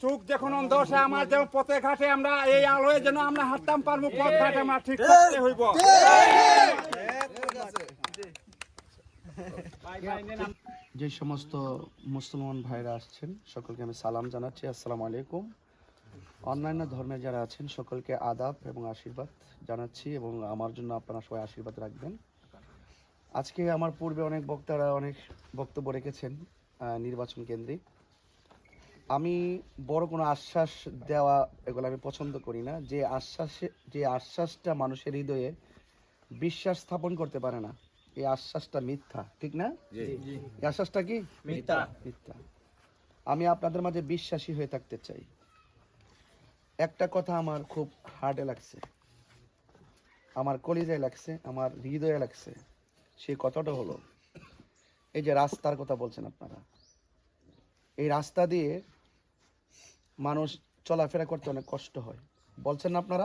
চুক যখন অন্ধ সে আমার যেমন পথে ঘাটে আমরা এই আলোয় যেন আমরা হাঁটতাম পারব পথ ঘাটে আমরা ঠিক করতে হইব। যে সমস্ত মুসলমান ভাইরা আসছেন সকলকে আমি সালাম জানাচ্ছি। আসসালামু আলাইকুম। অন্যান্য ধর্মে যারা আছেন সকলকে আদাব এবং আশীর্বাদ জানাচ্ছি এবং আমার জন্য আপনারা সবাই আশীর্বাদ রাখবেন। আজকে আমার পূর্বে অনেক বক্তারা অনেক বক্তব্য রেখেছেন নির্বাচন কেন্দ্রিক। আমি বড় কোনো আশ্বাস দেওয়া এগুলো আমি পছন্দ করি না। যে আশ্বাসে যে আশ্বাসটা মানুষের হৃদয়ে বিশ্বাস স্থাপন করতে পারে না এই আশ্বাসটা মিথ্যা ঠিক না? এই আশ্বাসটা কি? মিথ্যা। মিথ্যা। আমি আপনাদের মাঝে বিশ্বাসী হয়ে থাকতে চাই। একটা কথা আমার খুব হার্ডে লাগছে। আমার কলিজায় লাগছে আমার হৃদয়ে লাগছে। সেই কথাটা হলো এই যে রাস্তার কথা বলছেন আপনারা এই রাস্তা দিয়ে মানুষ চলাফেরা করতে অনেক কষ্ট হয়। বলছেন না আপনারা?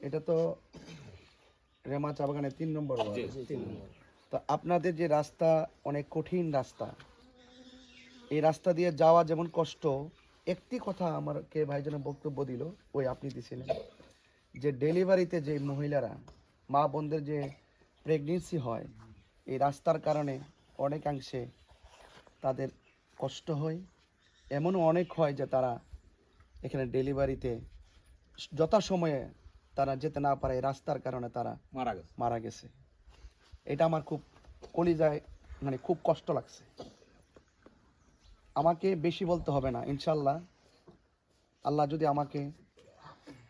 এটা তো রেমা চা বাগানের তিন নম্বর। তো আপনাদের যে রাস্তা অনেক কঠিন রাস্তা এই রাস্তা দিয়ে যাওয়া যেমন কষ্ট একটি কথা আমার কে ভাইজন বক্তব্য দিল ওই আপনি দিছিলেন যে ডেলিভারিতে যে মহিলারা মা বোনদের যে প্রেগনেন্সি হয় এই রাস্তার কারণে অনেকাংশে তাদের কষ্ট হয়। এমনও অনেক হয় যে তারা এখানে ডেলিভারিতে যথাসময়ে তারা যেতে না পারে রাস্তার কারণে তারা মারা গেছে। মারা গেছে। এটা আমার খুব কলিজায় মানে খুব কষ্ট লাগছে। আমাকে বেশি বলতে হবে না ইনশাল্লাহ। আল্লাহ যদি আমাকে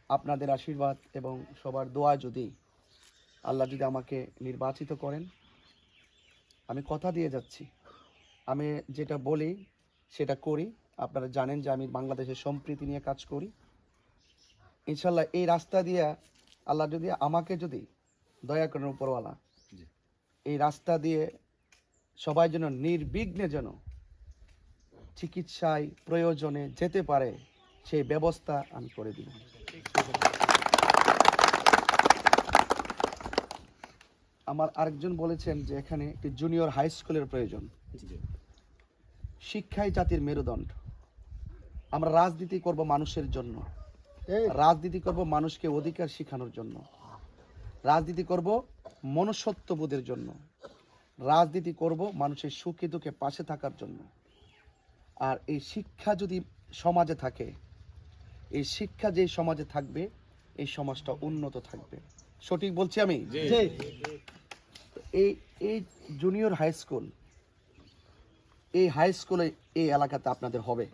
আপনাদের আশীর্বাদ এবং সবার দোয়া যদি আল্লাহ যদি আমাকে নির্বাচিত করেন আমি কথা দিয়ে যাচ্ছি। আমি যেটা বলি সেটা করি। আপনারা জানেন যে আমি বাংলাদেশের সম্প্রীতি নিয়ে কাজ করি। ইনশাল্লাহ এই রাস্তা দিয়ে আল্লাহ যদি আমাকে যদি দয়া করেন উপরওয়ালা এই রাস্তা দিয়ে সবাই যেন নির্বিঘ্নে যেন চিকিৎসায় প্রয়োজনে যেতে পারে সেই ব্যবস্থা আমি করে দিব আমার আরেকজন বলেছেন যে এখানে একটি জুনিয়র হাই স্কুলের প্রয়োজন। শিক্ষাই জাতির মেরুদণ্ড। আমরা রাজনীতি করব মানুষের জন্য। রাজনীতি করব মানুষকে অধিকার শেখানোর জন্য। রাজনীতি করব মনুষ্যত্ববোধের জন্য। রাজনীতি করব মানুষের সুখে দুঃখে পাশে থাকার জন্য। আর এই শিক্ষা যদি সমাজে থাকে এই শিক্ষা যে সমাজে থাকবে এই সমাজটা উন্নত থাকবে। সঠিক বলছি আমি? এই এই জুনিয়র হাই স্কুল এই হাই স্কুলে এই এলাকাতে আপনাদের হবে।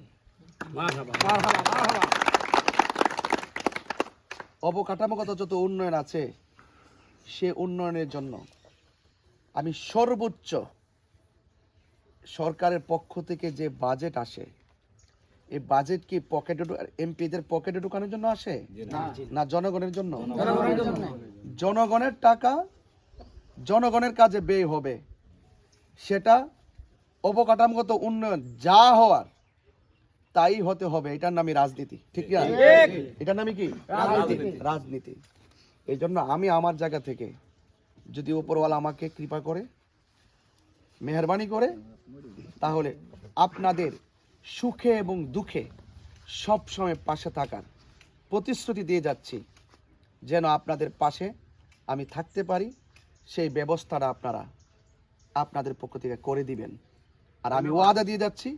অবকাঠামোগত যত উন্নয়ন আছে সে উন্নয়নের জন্য আমি সর্বোচ্চ সরকারের পক্ষ থেকে যে বাজেট আসে এই বাজেট কি পকেটে এমপিদের পকেটে ঢুকানোর জন্য আসে? না। জনগণের জন্য? জনগণের টাকা জনগণের কাজে ব্যয় হবে। সেটা অবকাঠামোগত উন্নয়ন যা হওয়ার তাই হতে হবে এটার নামই রাজনীতি। ঠিক না? এটার নামই কি? রাজনীতি। রাজনীতি। এই জন্য আমি আমার জায়গা থেকে যদি উপরওয়ালা আমাকে কৃপা করে মেহরবানি করে তাহলে আপনাদের সুখে এবং দুঃখে সব সময় পাশে থাকার প্রতিশ্রুতি দিয়ে যাচ্ছি যেন আপনাদের পাশে আমি থাকতে পারি সেই ব্যবস্থাটা আপনারা আপনাদের পক্ষ থেকে করে দিবেন। আর আমি ওয়াদা দিয়ে যাচ্ছি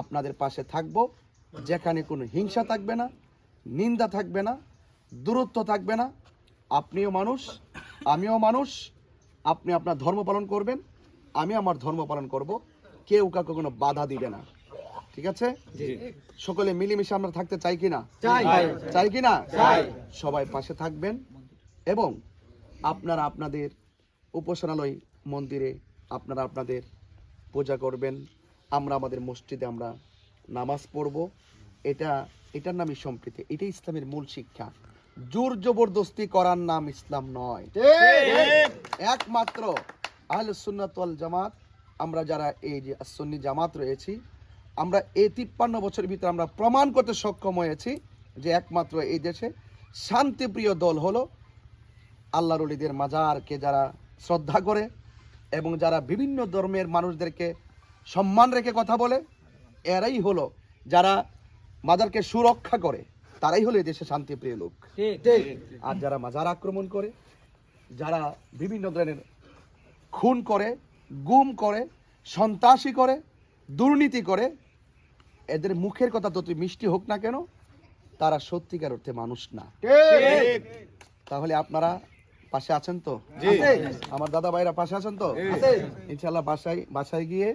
আপনাদের পাশে থাকব। যেখানে কোনো হিংসা থাকবে না নিন্দা থাকবে না দূরত্ব থাকবে না। আপনিও মানুষ আমিও মানুষ। আপনি আপনার ধর্ম পালন করবেন আমি আমার ধর্ম পালন করব। কেউ কাউকে কোনো বাধা দিবে না। ঠিক আছে? সকলে মিলেমিশে আমরা থাকতে চাই কিনা? চাই। কিনা? সবাই পাশে থাকবেন এবং আপনারা আপনাদের উপাসনালয় মন্দিরে আপনারা আপনাদের পূজা করবেন। আমরা আমাদের মসজিদে আমরা নামাজ পড়ব। এটা এটার নামই সম্প্রীতি এটাই ইসলামের মূল শিক্ষা। জোর জবরদস্তি করার নাম ইসলাম নয়। একমাত্র আহলে সুন্নাতল জামাত আমরা যারা এই যে সুন্নি জামাত রয়েছি আমরা এই তিপ্পান্ন বছরের ভিতরে আমরা প্রমাণ করতে সক্ষম হয়েছি যে একমাত্র এই দেশে শান্তিপ্রিয় দল হলো আল্লাহর অলিদের মাজারকে যারা শ্রদ্ধা করে এবং যারা বিভিন্ন ধর্মের মানুষদেরকে সম্মান রেখে কথা বলে এরাই হলো যারা মাজারকে সুরক্ষা করে তারাই হলো দেশে শান্তিপ্রিয় লোক। আর যারা মাজার আক্রমণ করে যারা বিভিন্ন ধরনের খুন করে গুম করে সন্ত্রাসী করে দুর্নীতি করে এদের মুখের কথা তো তুই মিষ্টি হোক না কেন তারা সত্যিকার অর্থে মানুষ না। তাহলে আপনারা পাশে আছেন তো? আমার দাদা ভাইরা পাশে আছেন তো? ইনশাল্লাহ বাসায় বাসায় গিয়ে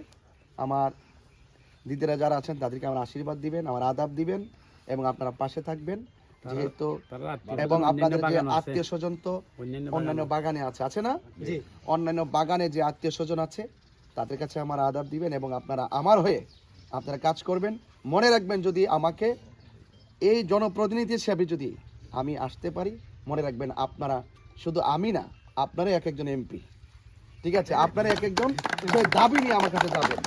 আমার দিদিরা যারা আছেন তাদেরকে আমার আশীর্বাদ দিবেন আমার আদাব দিবেন এবং আপনারা পাশে থাকবেন। যেহেতু এবং আপনাদের যে আত্মীয় স্বজন তো অন্যান্য বাগানে আছে আছে না? অন্যান্য বাগানে যে আত্মীয় স্বজন আছে তাদের কাছে আমার আদাব দিবেন এবং আপনারা আমার হয়ে আপনারা কাজ করবেন। মনে রাখবেন যদি আমাকে এই জনপ্রতিনিধি হিসেবে যদি আমি আসতে পারি মনে রাখবেন আপনারা শুধু আমি না আপনারা এক একজন এমপি। ঠিক আছে? আপনারা এক একজন দাবি নিয়ে আমার কাছে যাবেন।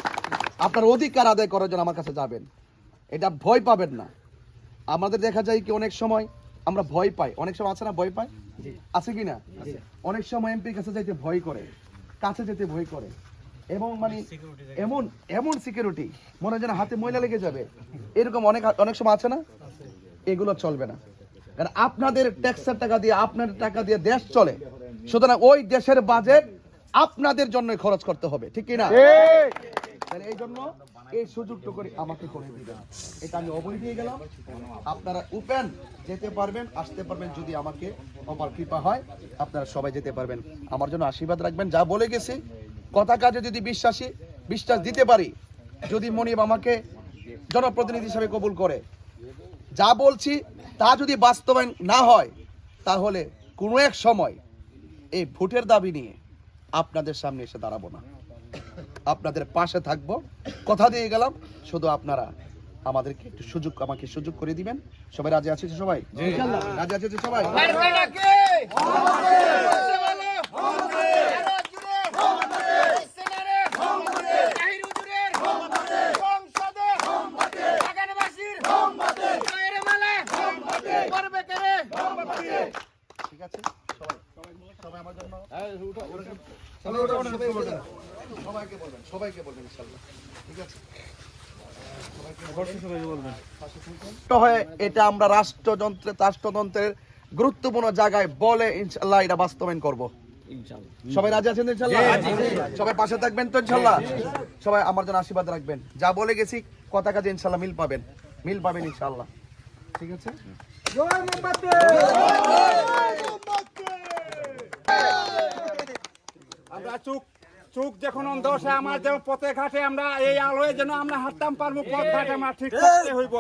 আপনার অধিকার আদায় করার জন্য আমার কাছে যাবেন। এটা ভয় পাবেন না। আমাদের দেখা যায় কি অনেক সময় আমরা ভয় পাই। অনেক সময় আছে না ভয় পাই আছে কি না? অনেক সময় এমপির কাছে যাইতে ভয় করে কাছে যেতে ভয় করে। এবং মানে এমন এমন সিকিউরিটি মনে হয় যেন হাতে ময়লা লেগে যাবে। এরকম অনেক অনেক সময় আছে না? এগুলো চলবে না। কারণ আপনাদের ট্যাক্সের টাকা দিয়ে আপনাদের টাকা দিয়ে দেশ চলে। সুতরাং ওই দেশের বাজেট আপনাদের জন্য খরচ করতে হবে ঠিক কি না? তাহলে এই জন্য এই সুযোগটা আমাকে করে দিবেন। এটা আমি অবৈ দিয়ে গেলাম। আপনারা উপেন, যেতে পারবেন, আসতে পারবেন যদি আমাকে অপার কৃপা হয়, আপনারা সবাই যেতে পারবেন। আমার জন্য আশীর্বাদ রাখবেন। যা বলে গেছি, কথা কাজে যদি বিশ্বাসী, বিশ্বাস দিতে পারি, যদি মনিব আমাকে জনপ্রতিনিধি হিসাবে কবুল করে। যা বলছি, তা যদি বাস্তবায়ন না হয়, তাহলে কোনো এক সময় এই ভোটের দাবি নিয়ে আপনাদের সামনে এসে দাঁড়াবো না। আপনাদের পাশে থাকব। কথা দিয়ে গেলাম শুধু আপনারা আমাদেরকে একটু সুযোগ আমাকে সুযোগ করে দিবেন। সবাই রাজি আছে তো সবাই? রাজি আছে তো সবাই? ঠিক আছে? সবাই সবাই আমার জন্য সবাই ওঠো, ওঠো, সবাই ওঠো। সবাইকে বলবেন সবাইকে বলবেন ইনশাআল্লাহ। ঠিক আছে? এটা আমরা রাষ্ট্রযন্ত্রে রাষ্ট্রযন্ত্রের গুরুত্বপূর্ণ জায়গায় বলে ইনশাল্লাহ এটা বাস্তবায়ন করব। সবাই রাজি আছেন ইনশাল্লাহ সবাই পাশে থাকবেন তো ইনশাল্লাহ সবাই আমার জন্য আশীর্বাদ রাখবেন। যা বলে গেছি কথা কাজে ইনশাল্লাহ মিল পাবেন। মিল পাবেন ইনশাল্লাহ ঠিক আছে? চুক চুক যখন অন্ধ সে আমার যেমন পথে ঘাটে আমরা এই আলোয় যেন আমরা হাঁটতাম পারব পথ ঘাটে আমরা ঠিক করতে হইব।